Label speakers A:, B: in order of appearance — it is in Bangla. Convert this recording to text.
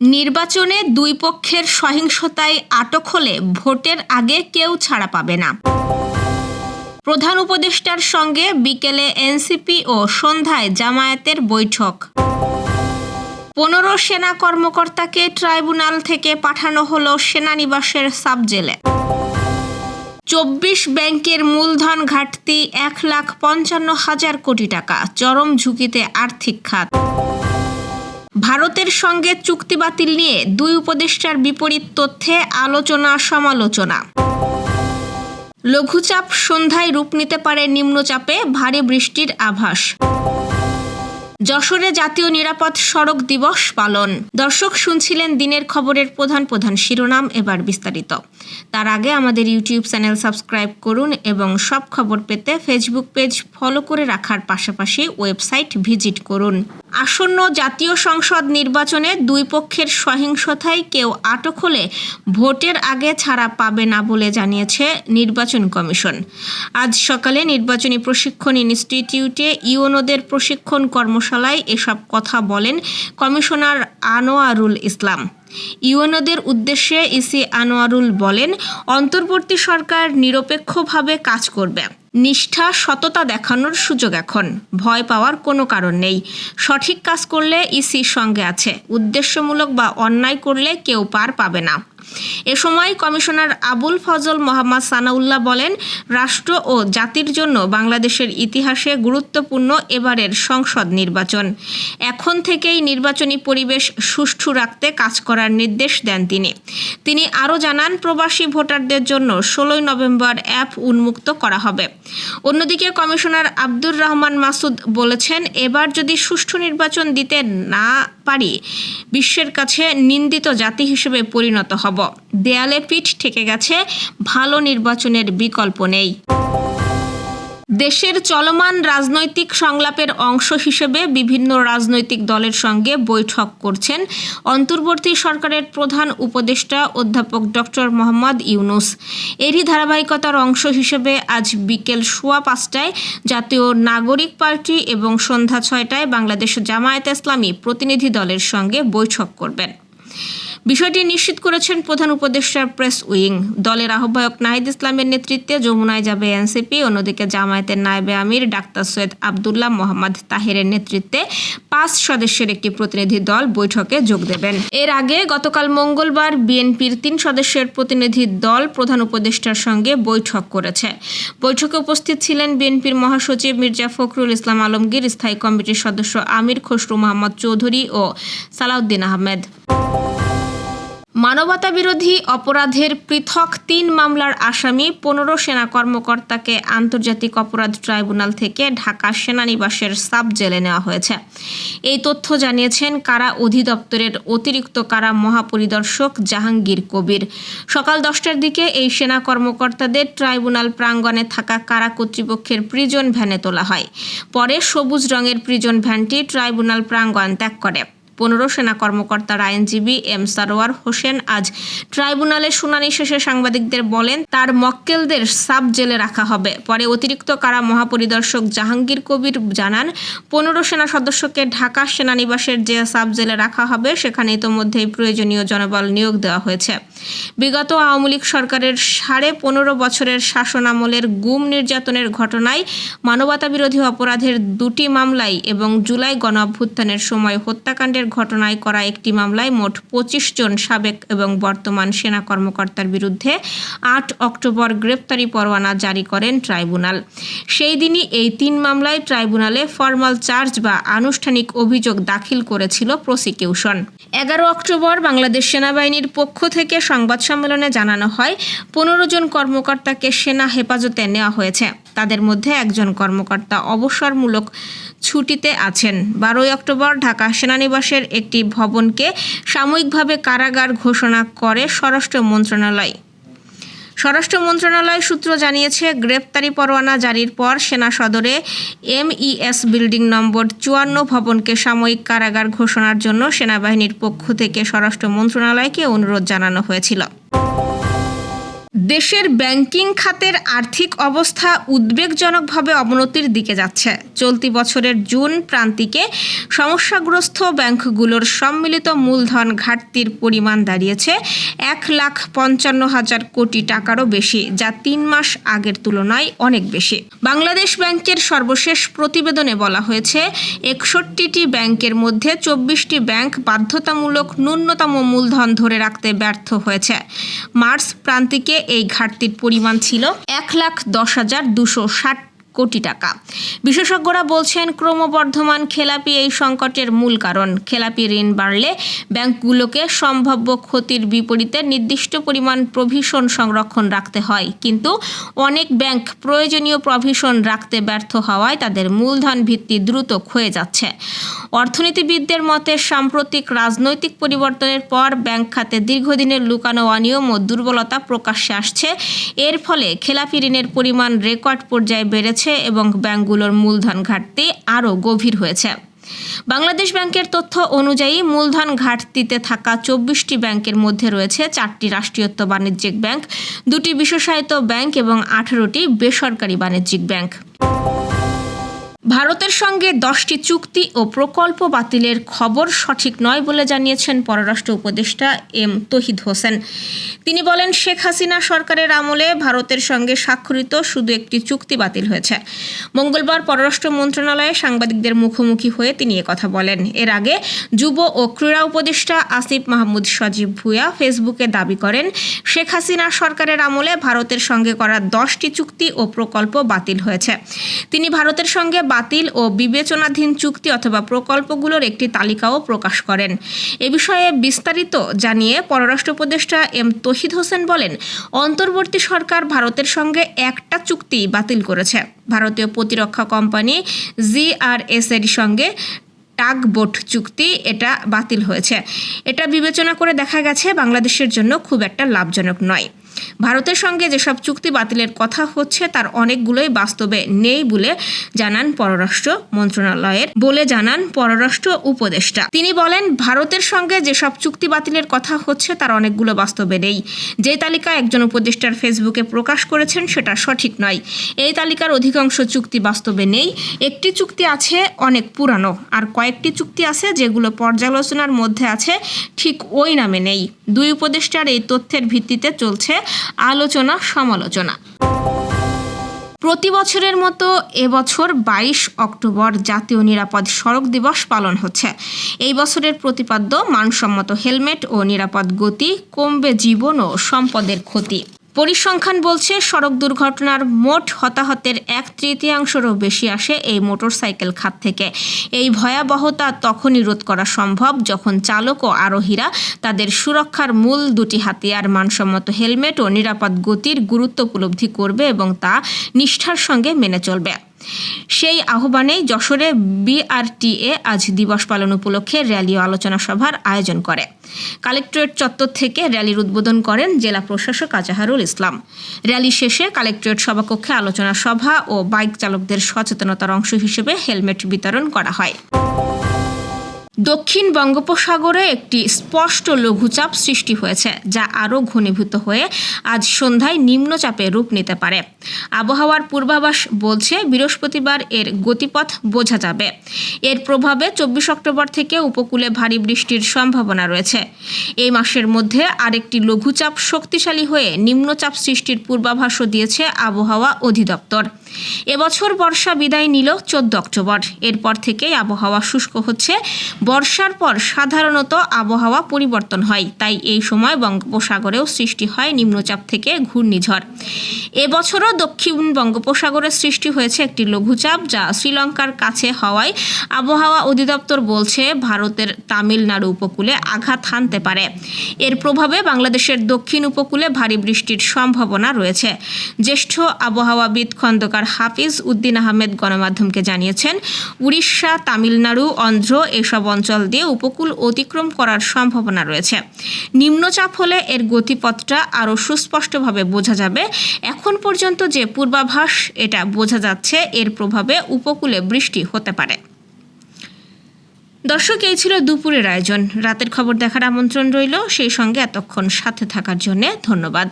A: নির্বাচনে দুই পক্ষের সহিংসতায় আটক হলে ভোটের আগে কেউ ছাড়া পাবে না। প্রধান উপদেষ্টার সঙ্গে বিকেলে এনসিপি ও সন্ধ্যায় জামায়াতের বৈঠক। পনেরো সেনা কর্মকর্তাকে ট্রাইব্যুনাল থেকে পাঠানো হলো সেনানিবাসের সাবজেলে। চব্বিশ ব্যাংকের মূলধন ঘাটতি এক লাখ পঞ্চান্ন হাজার কোটি টাকা, চরম ঝুঁকিতে আর্থিক খাত। ভারতের সঙ্গে চুক্তি বাতিল নিয়ে দুই উপদেষ্টার বিপরীত তথ্যে আলোচনা সমালোচনা। লঘুচাপ সন্ধ্যায় রূপ নিতে পারে নিম্নচাপে ভারী বৃষ্টির আভাস। যশোরে জাতীয় নিরাপদ সড়ক দিবস পালন। দর্শক শুনছিলেন দিনের খবরের প্রধান প্রধান শিরোনাম এবার বিস্তারিত। তার আগে আমাদের ইউটিউব চ্যানেল সাবস্ক্রাইব করুন এবং সব খবর পেতে ফেসবুক পেজ ফলো করে রাখার পাশাপাশি ওয়েবসাইট ভিজিট করুন। আসন্ন জাতীয় সংসদ নির্বাচনে দুই পক্ষের সহিংসতায় কেউ আটক হলে ভোটের আগে ছাড়া পাবে না বলে জানিয়েছে নির্বাচন কমিশন। আজ সকালে নির্বাচনী প্রশিক্ষণ ইনস্টিটিউটে ইউনোদের প্রশিক্ষণ কর্মশালায় এসব কথা বলেন কমিশনার আনোয়ারুল ইসলাম। ইউএনওদের উদ্দেশ্যে ইসি আনোয়ারুল বলেন, অন্তর্বর্তী সরকার নিরপেক্ষভাবে কাজ করবে। নিষ্ঠা, সততা দেখানোর সুযোগ এখন। ভয় পাওয়ার কোনো কারণ নেই। সঠিক কাজ করলে ইসির সঙ্গে আছে। উদ্দেশ্যমূলক বা অন্যায় করলে কেউ পার পাবে না। এ সময় কমিশনার আবুল ফজল মোহাম্মদ সানাউল্লাহ বলেন, রাষ্ট্র ও জাতির জন্য বাংলাদেশের ইতিহাসে গুরুত্বপূর্ণ এবারের সংসদ নির্বাচন। এখন থেকেই নির্বাচনী পরিবেশ সুষ্ঠু রাখতে কাজ করার নির্দেশ দেন তিনি। তিনি আরও জানান, প্রবাসী ভোটারদের জন্য ষোলোই নভেম্বর অ্যাপ উন্মুক্ত করা হবে। অন্যদিকে কমিশনার আব্দুর রহমান মাসুদ বলেছেন, এবার যদি সুষ্ঠু নির্বাচন দিতে না পারি, বিশ্বের কাছে নিন্দিত জাতি হিসেবে পরিণত হব। দেয়ালে পিঠ ঠেকে গেছে, ভালো নির্বাচনের বিকল্প নেই। দেশের চলমান রাজনৈতিক সংলাপের অংশ হিসেবে বিভিন্ন রাজনৈতিক দলের সঙ্গে বৈঠক করছেন অন্তর্বর্তী সরকারের প্রধান উপদেষ্টা অধ্যাপক ডক্টর মোহাম্মদ ইউনুস। এরই ধারাবাহিকতার অংশ হিসেবে আজ বিকেল সোয়া পাঁচটায় জাতীয় নাগরিক পার্টি এবং সন্ধ্যা ছয়টায় বাংলাদেশ জামায়াত ইসলামী প্রতিনিধি দলের সঙ্গে বৈঠক করবেন। বিষয়টি নিশ্চিত করেছেন প্রধান উপদেষ্টার প্রেস উইং। দলের আহ্বায়ক নাহিদ ইসলামের নেতৃত্বে যমুনায় যাবে এনসিপি, অন্যদিকে জামায়াতের নায়েবে আমির ডাক্তার সৈয়দ আবদুল্লাহ মোহাম্মদ তাহেরের নেতৃত্বে পাঁচ সদস্যের একটি প্রতিনিধি দল বৈঠকে যোগ দেবেন। এর আগে গতকাল মঙ্গলবার বিএনপির তিন সদস্যের প্রতিনিধি দল প্রধান উপদেষ্টার সঙ্গে বৈঠক করেছে। বৈঠকে উপস্থিত ছিলেন বিএনপির মহাসচিব মির্জা ফখরুল ইসলাম আলমগীর, স্থায়ী কমিটির সদস্য আমির খসরু মোহাম্মদ চৌধুরী ও সালাউদ্দিন আহমেদ। মানবতা বিরোধী অপরাধের পৃথক তিন মামলার আসামি পনেরো সেনা কর্মকর্তাকে আন্তর্জাতিক অপরাধ ট্রাইব্যুনাল থেকে ঢাকা সেনানিবাসের সাব জেলে নেওয়া হয়েছে। এই তথ্য জানিয়েছেন কারা অধিদপ্তরের অতিরিক্ত কারা মহাপরিদর্শক জাহাঙ্গীর কবির। সকাল দশটার দিকে এই সেনা কর্মকর্তাদের ট্রাইব্যুনাল প্রাঙ্গণে থাকা কারা কর্তৃপক্ষের প্রিজন ভ্যানে তোলা হয়। পরে সবুজ রঙের প্রিজন ভ্যানটি ট্রাইব্যুনাল প্রাঙ্গণ ত্যাগ করে। পনেরো সেনা কর্মকর্তার আইনজীবী এম সারোয়ার হোসেন আজ ট্রাইব্যুনালে শুনানি শেষে সাংবাদিকদের বলেন, তার মক্কেলদের সাব জেলে রাখা হবে। পরে অতিরিক্ত কারা মহাপরিদর্শক জাহাঙ্গীর কবির জানান, পনেরো সেনা সদস্যকে ঢাকা সেনানিবাসের যে সাব জেলে রাখা হবে সেখানে ইতোমধ্যেই প্রয়োজনীয় জনবল নিয়োগ দেওয়া হয়েছে। বিগত আওয়ামী লীগ সরকারের সাড়ে পনেরো বছরের শাসনামলের গুম নির্যাতনের ঘটনায় মানবতা বিরোধী অপরাধের দুটি মামলায় এবং জুলাই গণ অভ্যুত্থানের সময় হত্যাকাণ্ডের ঘটনায় করা একটি মামলায় মোট পঁচিশ জন সাবেক এবং বর্তমান সেনা কর্মকর্তার বিরুদ্ধে আট অক্টোবর গ্রেপ্তারি পরোয়ানা জারি করেন ট্রাইব্যুনাল। সেই দিনই এই তিন মামলায় ট্রাইব্যুনালে ফর্মাল চার্জ বা আনুষ্ঠানিক অভিযোগ দাখিল করেছিল প্রসিকিউশন। এগারো অক্টোবর বাংলাদেশ সেনাবাহিনীর পক্ষ থেকে সংবাদ সম্মেলনে জানানো হয়, পনেরো জন কর্মকর্তাকে সেনা হেফাজতে নেওয়া হয়েছে। তাদের মধ্যে একজন কর্মকর্তা অবসরমূলক ছুটিতে আছেন। বারোই অক্টোবর ঢাকা সেনানিবাসের একটি ভবনকে সাময়িকভাবে কারাগার ঘোষণা করে স্বরাষ্ট্র মন্ত্রণালয়। স্বরাষ্ট্র মন্ত্রণালয় সূত্র জানিয়েছে, গ্রেপ্তারি পরোয়ানা জারির পর সেনা সদরে এমইএস বিল্ডিং নম্বর চুয়ান্ন ভবনকে সাময়িক কারাগার ঘোষণার জন্য সেনাবাহিনীর পক্ষ থেকে স্বরাষ্ট্র মন্ত্রণালয়কে অনুরোধ জানানো হয়েছিল। দেশের ব্যাংকিং খাতের আর্থিক অবস্থা উদ্বেগজনকভাবে অবনতির দিকে যাচ্ছে। চলতি বছরের জুন প্রান্তিকে সমস্যাগ্রস্ত ব্যাংকগুলোর সম্মিলিত মূলধন ঘাটতির পরিমাণ দাঁড়িয়েছে এক লাখ পঞ্চান্ন হাজার কোটি টাকারও বেশি, যা তিন মাস আগের তুলনায় অনেক বেশি। বাংলাদেশ ব্যাংকের সর্বশেষ প্রতিবেদনে বলা হয়েছে, একষট্টিটি ব্যাংকের মধ্যে চব্বিশটি ব্যাংক বাধ্যতামূলক ন্যূনতম মূলধন ধরে রাখতে ব্যর্থ হয়েছে। মার্চ প্রান্তিকে এই ঘাটতির পরিমাণ ছিল এক লাখ দশ হাজার দুশো ষাট কোটি টাকা। বিশেষজ্ঞরা বলছেন, ক্রমবর্ধমান খেলাপি এই সংকটের মূল কারণ। খেলাপি ঋণ বাড়লে ব্যাংকগুলোকে সম্ভাব্য ক্ষতির বিপরীতে নির্দিষ্ট পরিমাণ প্রভিশন সংরক্ষণ রাখতে হয়। কিন্তু অনেক ব্যাংক প্রয়োজনীয় প্রভিশন রাখতে ব্যর্থ হওয়ায় তাদের মূলধন ভিত্তি দ্রুত ক্ষয়ে যাচ্ছে। অর্থনীতিবিদদের মতে, সাম্প্রতিক রাজনৈতিক পরিবর্তনের পর ব্যাংক খাতে দীর্ঘদিনের লুকানো অনিয়ম ও দুর্বলতা প্রকাশ্যে আসছে। এর ফলে খেলাপি ঋণের পরিমাণ রেকর্ড পর্যায়ে বেড়েছে এবং ব্যাংকগুলোর মূলধন ঘাটতি আরও গভীর হয়েছে। বাংলাদেশ ব্যাংকের তথ্য অনুযায়ী মূলধন ঘাটতিতে থাকা চব্বিশটি ব্যাংকের মধ্যে রয়েছে চারটি রাষ্ট্রীয়ত্ব বাণিজ্যিক ব্যাংক, দুটি বিশেষায়িত ব্যাংক এবং আঠারোটি বেসরকারি বাণিজ্যিক ব্যাংক। ভারতের সঙ্গে দশটি চুক্তি ও প্রকল্প বাতিলের খবর সঠিক নয় বলে জানিয়েছেন পররাষ্ট্র উপদেষ্টা এম তহিদ হোসেন। তিনি বলেন, শেখ হাসিনা সরকারের আমলে ভারতের সঙ্গে স্বাক্ষরিত শুধু একটি চুক্তি বাতিল হয়েছে। মঙ্গলবার পররাষ্ট্র মন্ত্রণালয়ে সাংবাদিকদের মুখোমুখি হয়ে তিনি কথা বলেন। এর আগে যুব ও ক্রীড়া উপদেষ্টা আসিফ মাহমুদ সজীব ভুয়া ফেসবুকে দাবি করেন, শেখ হাসিনা সরকারের আমলে ভারতের সঙ্গে করা দশটি চুক্তি ও প্রকল্প বাতিল হয়েছে। তিনি ভারতের সঙ্গে বাতিল ও বিবেচনাধীন চুক্তি অথবা প্রকল্পগুলোর একটি তালিকাও প্রকাশ করেন। এ বিষয়ে বিস্তারিত জানিয়ে পররাষ্ট্র উপদেষ্টা এম তহিদ হোসেন বলেন, অন্তর্বর্তী সরকার ভারতের সঙ্গে একটা চুক্তি বাতিল করেছে। ভারতীয় প্রতিরক্ষা কোম্পানি জিআরএস এর সঙ্গে টাগ বোট চুক্তি এটা বাতিল হয়েছে। এটা বিবেচনা করে দেখা গেছে বাংলাদেশের জন্য খুব একটা লাভজনক নয়। ভারতের সঙ্গে যেসব চুক্তি বাতিলের কথা হচ্ছে, তার অনেকগুলোই বাস্তবে নেই বলে জানান পররাষ্ট্র মন্ত্রণালয়ের, বলে জানান পররাষ্ট্র উপদেষ্টা। তিনি বলেন, ভারতের সঙ্গে যেসব চুক্তি বাতিলের কথা হচ্ছে, তার অনেকগুলো বাস্তবে নেই। যে তালিকা একজন উপদেষ্টার ফেসবুকে প্রকাশ করেছেন, সেটা সঠিক নয়। এই তালিকার অধিকাংশ চুক্তি বাস্তবে নেই। একটি চুক্তি আছে অনেক পুরানো, আর কয়েকটি চুক্তি আছে যেগুলো পর্যালোচনার মধ্যে আছে, ঠিক ওই নামে নেই। দুই উপদেষ্টার এই তথ্যের ভিত্তিতে চলছে আলোচনা, সমালোচনা। প্রতি বছরের মতো এবছর বাইশ অক্টোবর জাতীয় নিরাপদ সড়ক দিবস পালন হচ্ছে। এই বছরের প্রতিপাদ্য মানসম্মত হেলমেট ও নিরাপদ গতি, কমবে জীবন ও সম্পদের ক্ষতি। পরিসংখ্যান বলছে, সড়ক দুর্ঘটনার মোট হতাহতের এক তৃতীয়াংশেরও বেশি আসে এই মোটরসাইকেল খাত থেকে। এই ভয়াবহতা তখনই রোধ করা সম্ভব যখন চালক ও আরোহীরা তাদের সুরক্ষার মূল দুটি হাতিয়ার, মানসম্মত হেলমেট ও নিরাপদ গতির গুরুত্ব উপলব্ধি করবে এবং তা নিষ্ঠার সঙ্গে মেনে চলবে। সেই আহ্বানে যশোরে বিআরটিএ আজ দিবস পালন উপলক্ষে র্যালি ও আলোচনা সভার আয়োজন করে। কালেক্টরেট চত্বর থেকে র্যালির উদ্বোধন করেন জেলা প্রশাসক আজাহারুল ইসলাম। র্যালি শেষে কালেক্টরেট সভাকক্ষে আলোচনা সভা ও বাইক চালকদের সচেতনতার অংশ হিসেবে হেলমেট বিতরণ করা হয়। দক্ষিণ বঙ্গোপসাগরে একটি স্পষ্ট লঘুচাপ সৃষ্টি হয়েছে, যা আরও ঘনীভূত হয়ে আজ সন্ধ্যায় নিম্নচাপে রূপ নিতে পারে। আবহাওয়ার পূর্বাভাস বলছে, বৃহস্পতিবার এর গতিপথ বোঝা যাবে। এর প্রভাবে চব্বিশ অক্টোবর থেকে উপকূলে ভারী বৃষ্টির সম্ভাবনা রয়েছে। এই মাসের মধ্যে আরেকটি লঘুচাপ শক্তিশালী হয়ে নিম্নচাপ সৃষ্টির পূর্বাভাসও দিয়েছে আবহাওয়া অধিদপ্তর। এবছর বর্ষা বিদায় নিল চোদ্দ অক্টোবর। এরপর থেকেই আবহাওয়া শুষ্ক হচ্ছে। বর্ষার পর সাধারণত আবহাওয়া পরিবর্তন হয়, তাই এই সময় বঙ্গোপসাগরেও সৃষ্টি হয় নিম্নচাপ থেকে ঘূর্ণিঝড়। এবছরও দক্ষিণ বঙ্গোপসাগরে সৃষ্টি হয়েছে একটি লঘুচাপ, যা শ্রীলঙ্কার কাছে হওয়ায় আবহাওয়া অধিদপ্তর বলছে ভারতের তামিলনাড়ু উপকূলে আঘাত হানতে পারে। এর প্রভাবে বাংলাদেশের দক্ষিণ উপকূলে ভারী বৃষ্টির সম্ভাবনা রয়েছে। জ্যেষ্ঠ আবহাওয়াবিদ খন্দকার হাফিজ উদ্দিন আহমেদ গণমাধ্যমকে জানিয়েছেন, উড়িষ্যা, তামিলনাড়ু, অন্ধ্র এসব অঞ্চল দিয়ে উপকূল অতিক্রম করার সম্ভাবনা রয়েছে। নিম্নচাপ হলে এর গতিপথটা আরও সুস্পষ্টভাবে বোঝা যাবে। এখন পর্যন্ত যে পূর্বাভাস, এটা বোঝা যাচ্ছে এর প্রভাবে উপকূলে বৃষ্টি হতে পারে। দর্শক, এই ছিল দুপুরের আয়োজন। রাতের খবর দেখার আমন্ত্রণ রইল। সেই সঙ্গে এতক্ষণ সাথে থাকার জন্য ধন্যবাদ।